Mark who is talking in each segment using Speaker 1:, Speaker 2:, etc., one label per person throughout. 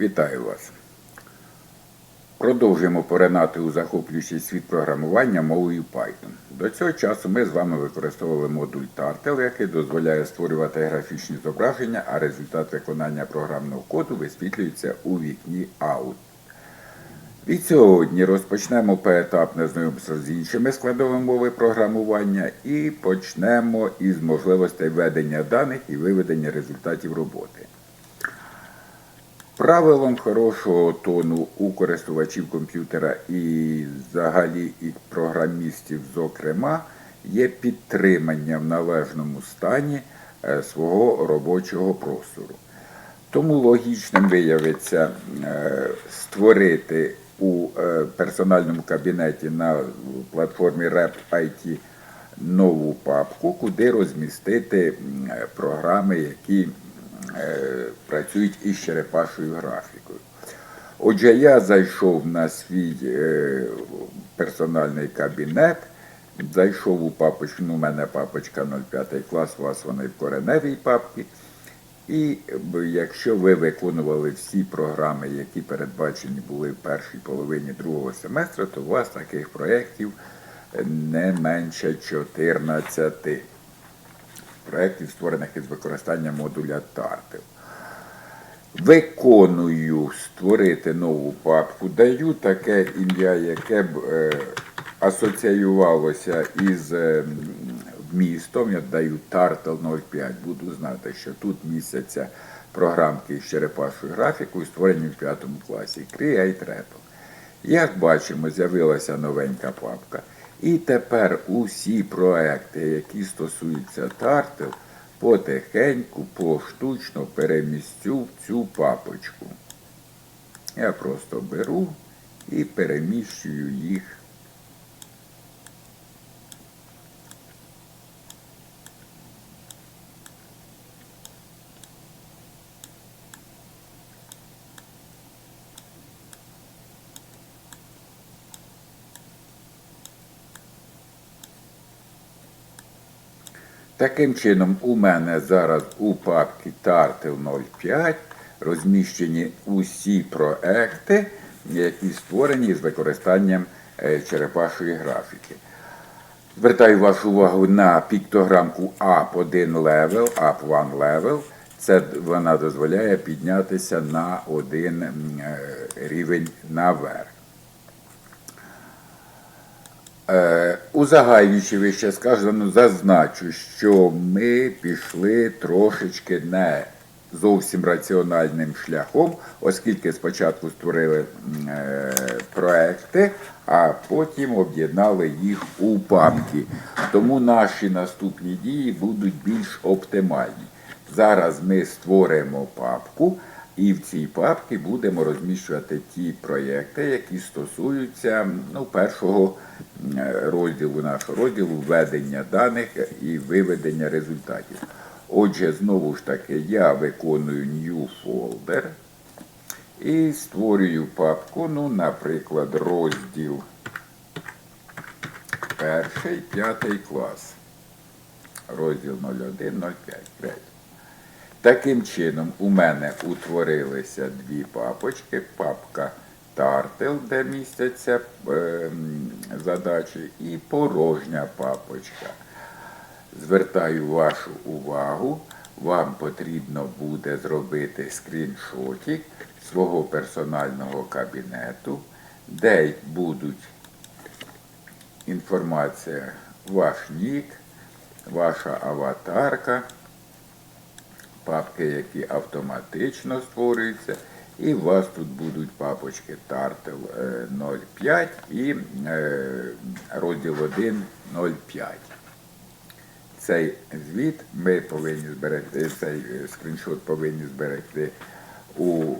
Speaker 1: Вітаю вас. Продовжуємо поринати у захоплюючий світ програмування мовою Python. До цього часу ми з вами використовували модуль Turtle, який дозволяє створювати графічні зображення, а результат виконання програмного коду висвітлюється у вікні Out. Від сьогодні розпочнемо поетапне знайомство з іншими складовими мови програмування і почнемо із можливостей ведення даних і виведення результатів роботи. Правилом хорошого тону у користувачів комп'ютера і взагалі і програмістів, зокрема, є підтримання в належному стані е, свого робочого простору. Тому логічним виявиться е, створити у е, персональному кабінеті на платформі REP-IT нову папку, куди розмістити програми, які працюють із черепашою графікою. Отже, я зайшов на свій е, персональний кабінет, зайшов у папочку, ну, у мене папочка 05 клас, у вас вона і в кореневій папці. І якщо ви виконували всі програми, які передбачені були в першій половині другого семестру, то у вас таких проєктів не менше 14 проєктів, створених із використанням модуля Turtle. Виконую створити нову папку, даю таке ім'я, яке б е, асоціювалося із е, м, вмістом. Я даю Turtle 05. Буду знати, що тут містяться програмки з черепашою графікою, створені в 5 класі. Create Repo. Як бачимо, з'явилася новенька папка. І тепер усі проекти, які стосуються тартів, потихеньку, поштучно перемістю в цю папочку. Я просто беру і переміщую їх. Таким чином, у мене зараз у папці Turtle 05 розміщені усі проекти, які створені з використанням е, черепашої графіки. Звертаю вашу увагу на піктограмку Up1 level, Up1 level. Це вона дозволяє піднятися на один е, рівень наверх. Е, Узагальнюючи вище сказано, зазначу, що ми пішли трошечки не зовсім раціональним шляхом, оскільки спочатку створили е, проекти, а потім об'єднали їх у папки. Тому наші наступні дії будуть більш оптимальні. Зараз ми створимо папку. І в цій папці будемо розміщувати ті проєкти, які стосуються ну, першого е, розділу нашого розділу введення даних і виведення результатів. Отже, знову ж таки, я виконую New Folder і створюю папку, ну, наприклад, розділ перший, п'ятий клас. Розділ 01, 05. П'ять. Таким чином, у мене утворилися дві папочки. Папка Turtle, де містяться е, задачі, і порожня папочка. Звертаю вашу увагу, вам потрібно буде зробити скріншотик свого персонального кабінету, де будуть інформація, ваш нік, ваша аватарка папки, які автоматично створюються. І у вас тут будуть папочки е, 05 і е, розділ 1 05. Цей звіт ми повинні зберегти, цей е, скріншот повинні зберегти у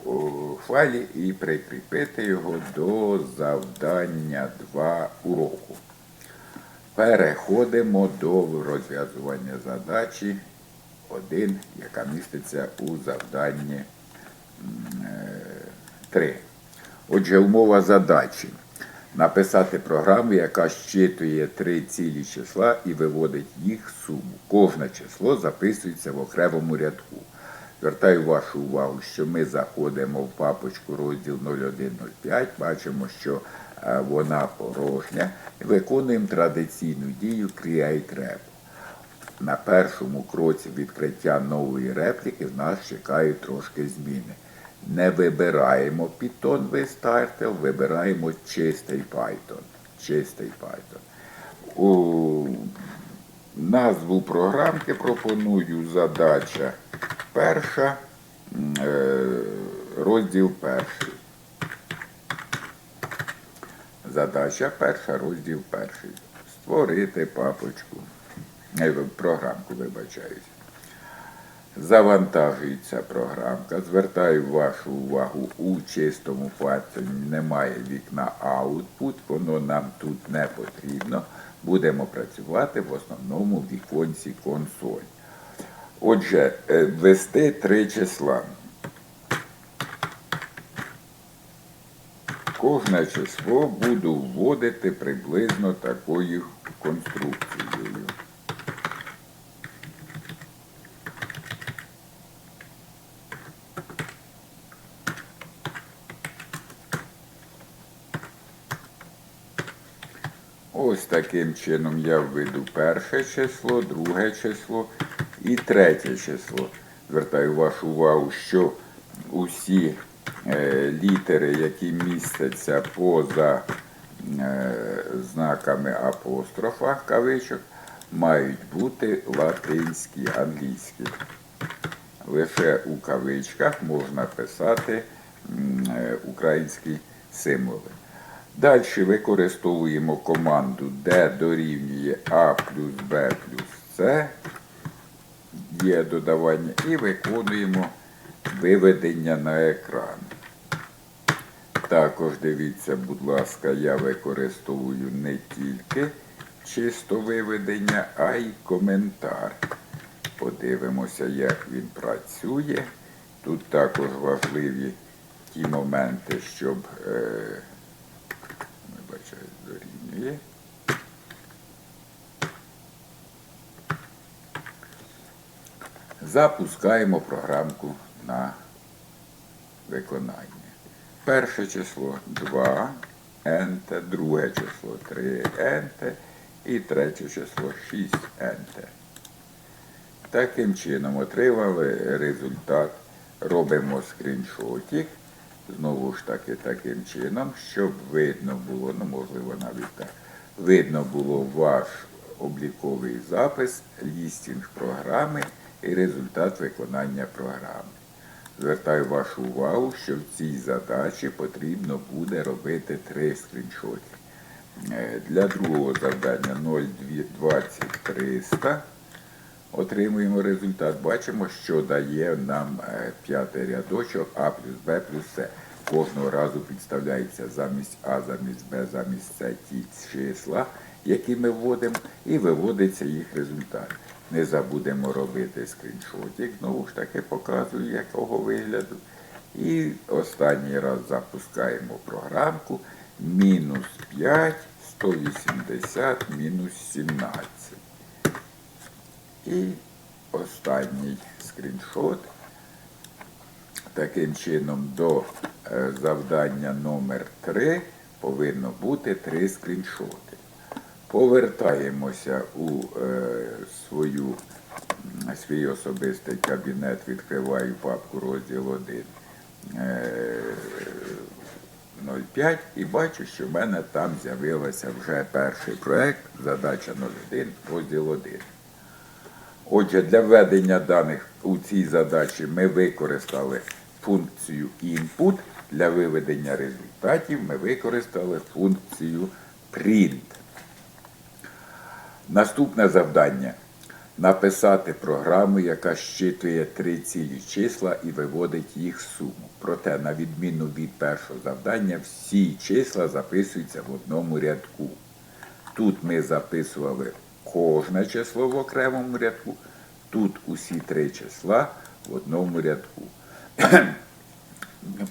Speaker 1: файлі і прикріпити його до завдання 2 уроку. Переходимо до розв'язування задачі 1, яка міститься у завданні 3. Отже, умова задачі. Написати програму, яка щитує три цілі числа і виводить їх суму. Кожне число записується в окремому рядку. Звертаю вашу увагу, що ми заходимо в папочку розділ 0105, бачимо, що е, вона порожня, виконуємо традиційну дію Create Rep. На першому кроці відкриття нової репліки нас чекають трошки зміни. Не вибираємо Python Startel, вибираємо чистий Python. Чистий Python. У назву програмки пропоную задача перша, е, розділ перший. Задача перша, розділ перший. Створити папочку. Програмку, вибачаюсь. Завантажується програмка. Звертаю вашу увагу, у чистому Python немає вікна Output, воно нам тут не потрібно. Будемо працювати в основному в віконці консоль. Отже, е, ввести три числа. Кожне число буду вводити приблизно такою конструкцією. Ось таким чином я введу перше число, друге число і третє число. Звертаю вашу увагу, що усі е, літери, які містяться поза е, знаками апострофа кавичок, мають бути латинські, англійські. Лише у кавичках можна писати е, українські символи. Далі використовуємо команду D дорівнює A плюс B плюс C, є додавання, і виконуємо виведення на екран. Також дивіться, будь ласка, я використовую не тільки чисто виведення, а й коментар. Подивимося, як він працює. Тут також важливі ті моменти, щоб. Е, вибачаю, дорівнює. Запускаємо програмку на виконання. Перше число 2 енте, друге число 3 енте і третє число 6 енте. Таким чином отримали результат. Робимо скріншотик. Знову ж таки таким чином, щоб видно було, ну можливо навіть так, видно було ваш обліковий запис, лістінг програми і результат виконання програми. Звертаю вашу увагу, що в цій задачі потрібно буде робити три скріншоти. Е, Для другого завдання 0,20300 отримуємо результат. Бачимо, що дає нам е, п'ятий рядочок А плюс Б плюс С. Кожного разу підставляється замість А, замість Б, замість С ті числа, які ми вводимо, і виводиться їх результат. Не забудемо робити скріншотик, знову ж таки показую, якого вигляду. І останній раз запускаємо програмку. Мінус 5, 180, мінус 17. І останній скріншот. Таким чином, до е, завдання номер 3 повинно бути три скріншоти. Повертаємося у е, свою, свій особистий кабінет, відкриваю папку розділ 1. Е, 05 і бачу, що в мене там з'явився вже перший проект, задача 01, розділ 1. Отже, для введення даних у цій задачі ми використали функцію input. Для виведення результатів ми використали функцію print. Наступне завдання написати програму, яка щитує три цілі числа і виводить їх суму. Проте, на відміну від першого завдання, всі числа записуються в одному рядку. Тут ми записували кожне число в окремому рядку, тут усі три числа в одному рядку.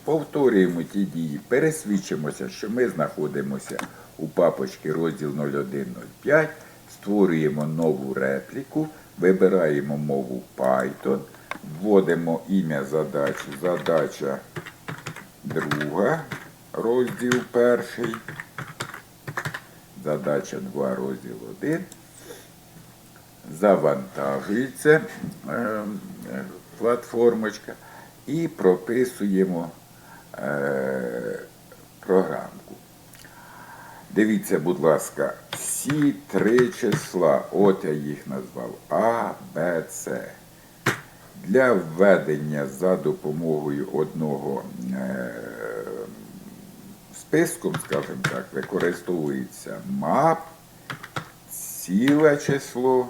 Speaker 1: Повторюємо ті дії, пересвідчимося, що ми знаходимося у папочці розділ 0105, створюємо нову репліку, вибираємо мову Python, Вводимо ім'я задачі. Задача друга, розділ перший. Задача 2, розділ 1. Завантажується е, е, платформочка і прописуємо е, програмку. Дивіться, будь ласка, всі три числа, от я їх назвав А, Б, С. Для введення за допомогою одного е, списком, скажімо так, використовується map, ціле число,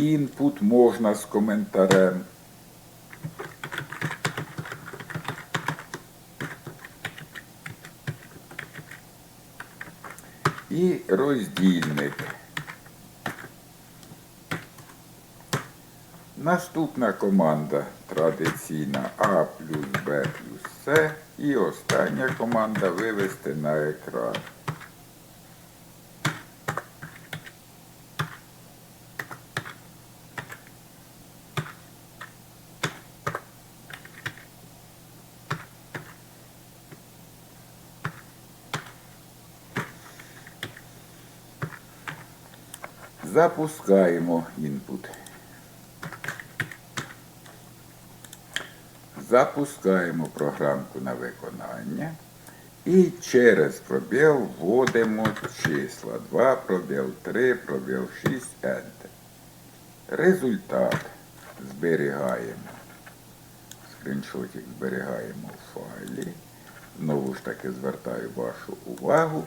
Speaker 1: інпут можна з коментарем. І роздільник. Наступна команда традиційна А плюс Б плюс С. І остання команда вивести на екран. Запускаємо інпут. Запускаємо програмку на виконання і через пробіл вводимо числа 2, пробіл 3, пробіл 6, Enter. Результат зберігаємо. Скріншотик зберігаємо в файлі. Знову ж таки звертаю вашу увагу,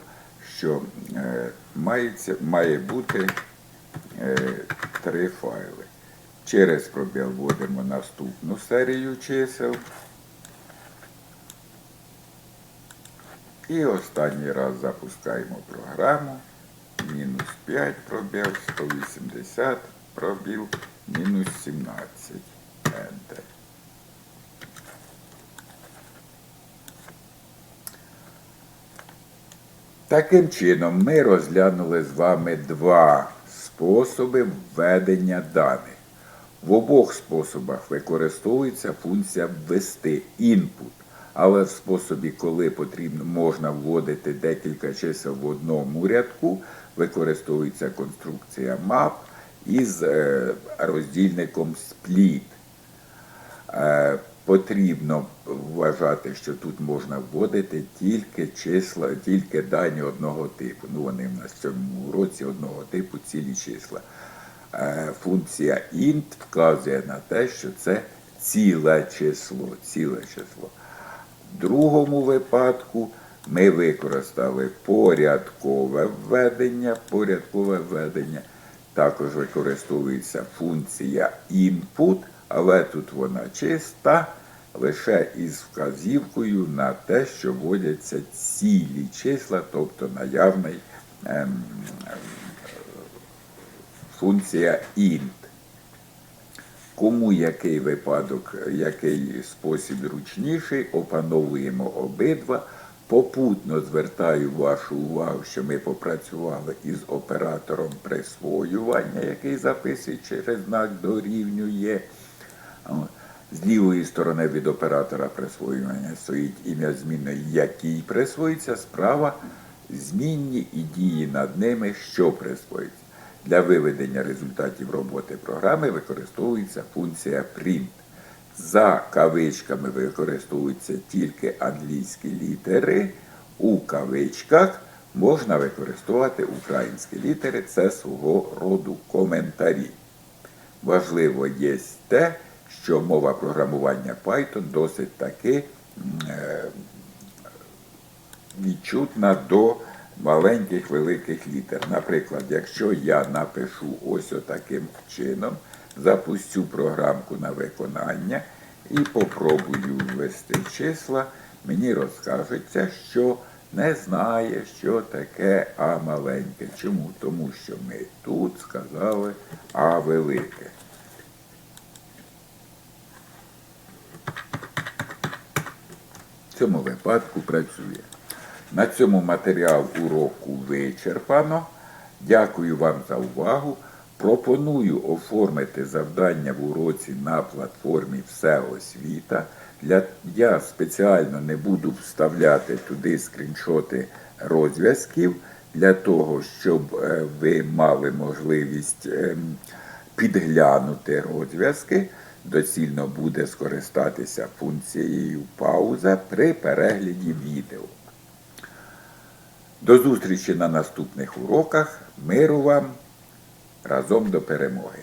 Speaker 1: що е, мається, має бути три файли. Через пробіл вводимо наступну серію чисел. І останній раз запускаємо програму. Мінус 5 пробіл, 180 пробіл, мінус 17. Enter. Таким чином, ми розглянули з вами два способи введення даних. В обох способах використовується функція ввести інпут, але в способі, коли потрібно, можна вводити декілька чисел в одному рядку, використовується конструкція map із е, роздільником split. Потрібно вважати, що тут можна вводити тільки числа, тільки дані одного типу. Ну, вони в нас в цьому році одного типу цілі числа. Е, Функція int вказує на те, що це ціле число. Ціле число. В другому випадку ми використали порядкове введення. Порядкове введення також використовується функція input, але тут вона чиста, лише із вказівкою на те, що вводяться цілі числа, тобто наявний ем, функція int. Кому який випадок, який спосіб зручніший, опановуємо обидва. Попутно звертаю вашу увагу, що ми попрацювали із оператором присвоювання, який записує через знак дорівнює. З лівої сторони від оператора присвоювання стоїть ім'я зміни, який присвоїться, справа змінні і дії над ними, що присвоїться. Для виведення результатів роботи програми використовується функція print. За кавичками використовуються тільки англійські літери. У кавичках можна використовувати українські літери, це свого роду коментарі. Важливо є те, що мова програмування Python досить таки е, відчутна до маленьких великих літер. Наприклад, якщо я напишу ось отаким чином, запустю програмку на виконання і попробую ввести числа, мені розкажеться, що не знає, що таке А маленьке. Чому? Тому що ми тут сказали А велике. В цьому випадку працює. На цьому матеріал уроку вичерпано. Дякую вам за увагу. пропоную оформити завдання в уроці на платформі Все освіта. Для, я спеціально не буду вставляти туди скріншоти розв'язків для того, щоб е, ви мали можливість ем, підглянути розв'язки. Доцільно буде скористатися функцією пауза при перегляді відео. До зустрічі на наступних уроках. Миру вам разом до перемоги!